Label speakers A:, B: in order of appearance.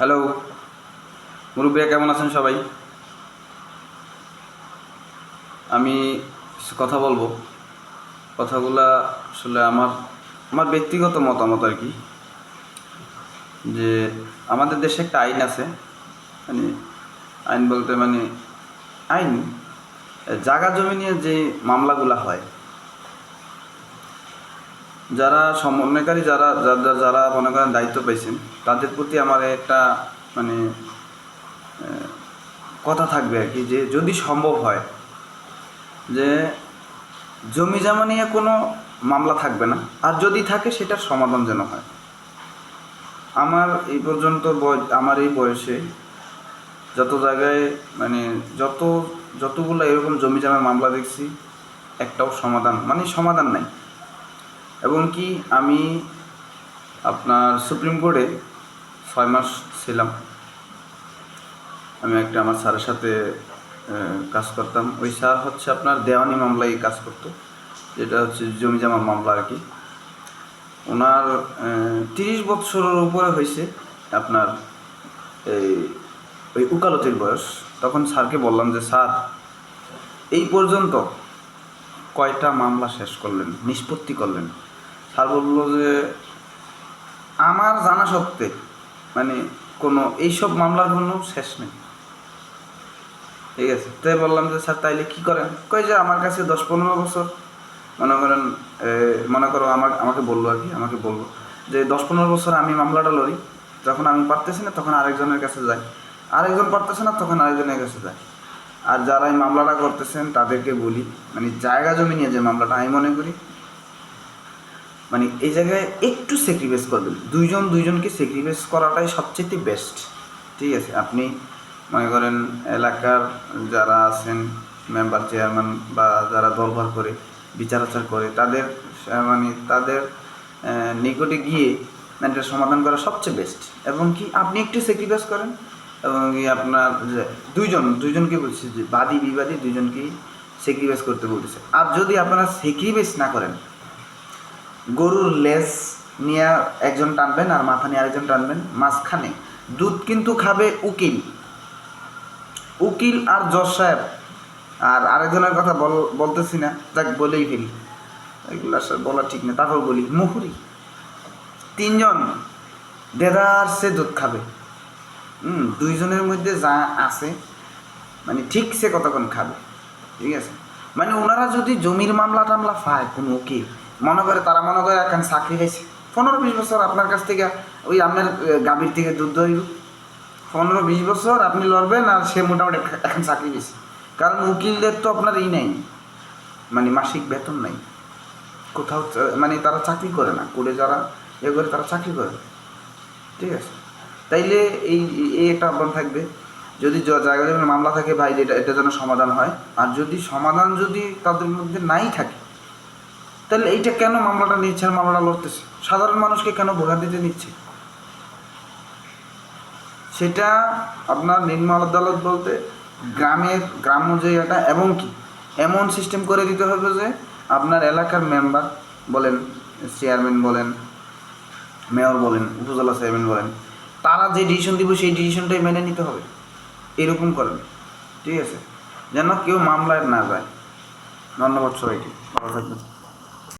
A: Hello, মুরব্বিয়া কেমন আছেন সবাই? আমি কথা বলব। কথাগুলা আসলে আমার আমার ব্যক্তিগত মতামত আর কি। যে আমাদের দেশে একটা আইন আছে মানে আইন বলতে মানে আইন জাগা জমি নিয়ে যে মামলাগুলো হয় যারা সমন্বয়কারী, যারা যারা যারা মনে করেন দায়িত্ব পেয়েছেন তাদের প্রতি আমার একটা মানে কথা থাকবে আর কি, যে যদি সম্ভব হয়, যে জমি জামা নিয়ে কোনো মামলা থাকবে না, আর যদি থাকে সেটার সমাধান যেন হয়। আমার এই পর্যন্ত আমার এই বয়সে যত জায়গায় মানে যত, যতগুলো এরকম জমি জামার মামলা দেখছি, একটাও সমাধান মানে সমাধান নাই। এবং কি আমি আপনার সুপ্রিম কোর্টে ছয় মাস ছিলাম। আমি একটা আমার স্যারের সাথে কাজ করতাম। ওই স্যার হচ্ছে আপনার দেওয়ানি মামলায় কাজ করতো, যেটা হচ্ছে জমি জমা মামলা আর কি। ওনার তিরিশ বছরের উপরে হয়েছে আপনার এই, ওই উকালতির বয়স। তখন স্যারকে বললাম যে, স্যার, এই পর্যন্ত কয়টা মামলা শেষ করলেন, নিষ্পত্তি করলেন? স্যার বলল যে, আমার জানা সত্ত্বে মানে কোনো এইসব মামলার কোনো শেষ নেই। ঠিক আছে, তাই বললাম যে, স্যার, তাইলে কি করেন? কই যে, আমার কাছে দশ পনেরো বছর। মনে করেন মনে করো আমার, আমাকে বলল আর কি, আমাকে বলল যে, দশ পনেরো বছর আমি মামলাটা লড়ি। যখন আমি পারতেছি না, তখন আরেকজনের কাছে যাই। আরেকজন পারতেছে না, তখন আরেকজনের কাছে যাই। আর যারা এই মামলাটা করতেছেন, তাদেরকে বলি মানে জায়গা জমি নিয়ে যে মামলাটা আমি মনে করি মানে এই জায়গায় একটু স্যাক্রিফাইস করবেন দুইজন, দুইজনকে স্যাক্রিফাইস করাটাই সবচেয়ে বেস্ট ঠিক আছে, আপনি মনে করেন এলাকার যারা আছেন মেম্বার চেয়ারম্যান বা যারা দরবার করে বিচার আচার করে, তাদের মানে তাদের নিকটে গিয়ে ম্যাটার সমাধান করা সবচেয়ে বেস্ট এবং কি আপনি একটু স্যাক্রিফাইস করেন? এবং কি আপনার দুইজন, দুইজনকে বলছি যে বাদী, বিবাদী দুইজনকেই স্যাক্রিফাইস করতে বলতেছে। আর যদি আপনারা স্যাক্রিফাইস না করেন গরুর লেজ নিয়ে একজন টানবেন আর মাথা নিয়ে আরেকজন টানবেন, মাঝখানে। দুধ কিন্তু খাবে উকিল। উকিল আর জজ সাহেব। আর আরেকজনের কথা বল, বলতেছি না, যাক বলেই ফেলি। এগুলো বলা ঠিক না, তারপর বলি, মুহুরি। তিনজন, দেদার সে দুধ খাবে। হুম, দুইজনের মধ্যে যা আছে মানে ঠিক সে কতক্ষণ খাবে, ঠিক আছে? মানে ওনারা যদি জমির মামলা টামলা পায়, কোনো উকিল মনে করে তারা মনে করে এখন চাকরি হয়েছে পনেরো বিশ বছর আপনার কাছ থেকে ওই আপনার গাভীর থেকে দুধ দইব পনেরো বিশ বছর আপনি লড়বেন আর সে মোটামুটি এখন চাকরি পেয়েছে কারণ উকিলদের তো আপনার ই নেই। মানে মাসিক বেতন নাই। কোথাও মানে তারা চাকরি করে না। করে যারা এ করে তারা চাকরি করে। ঠিক আছে? তাইলে এই এই একটা আহ্বান থাকবে। যদি জায়গা মামলা থাকে ভাই এটা এটা যেন সমাধান হয়। আর যদি সমাধান যদি তাদের মধ্যে নাই থাকে তাহলে এইটা কেন মামলাটা নিচ্ছে আর মামলা লড়তেছে? সাধারণ মানুষকে কেন ভোগা দিতে নিচ্ছে? সেটা আপনার নিম্ন আদালত বলতে গ্রামের গ্রাম্য যে এটা এবং কি? এমন সিস্টেম করে দিতে হবে যে আপনার এলাকার মেম্বার বলেন চেয়ারম্যান বলেন মেয়র বলেন, উপজেলা চেয়ারম্যান বলেন, তারা যে ডিসিশন দিব সেই ডিসিশনটাই মেনে নিতে হবে। এরকম করেন। ঠিক আছে? যেন কেউ মামলায় না যায়। ধন্যবাদ সবাইকে। ভালো থাকবেন।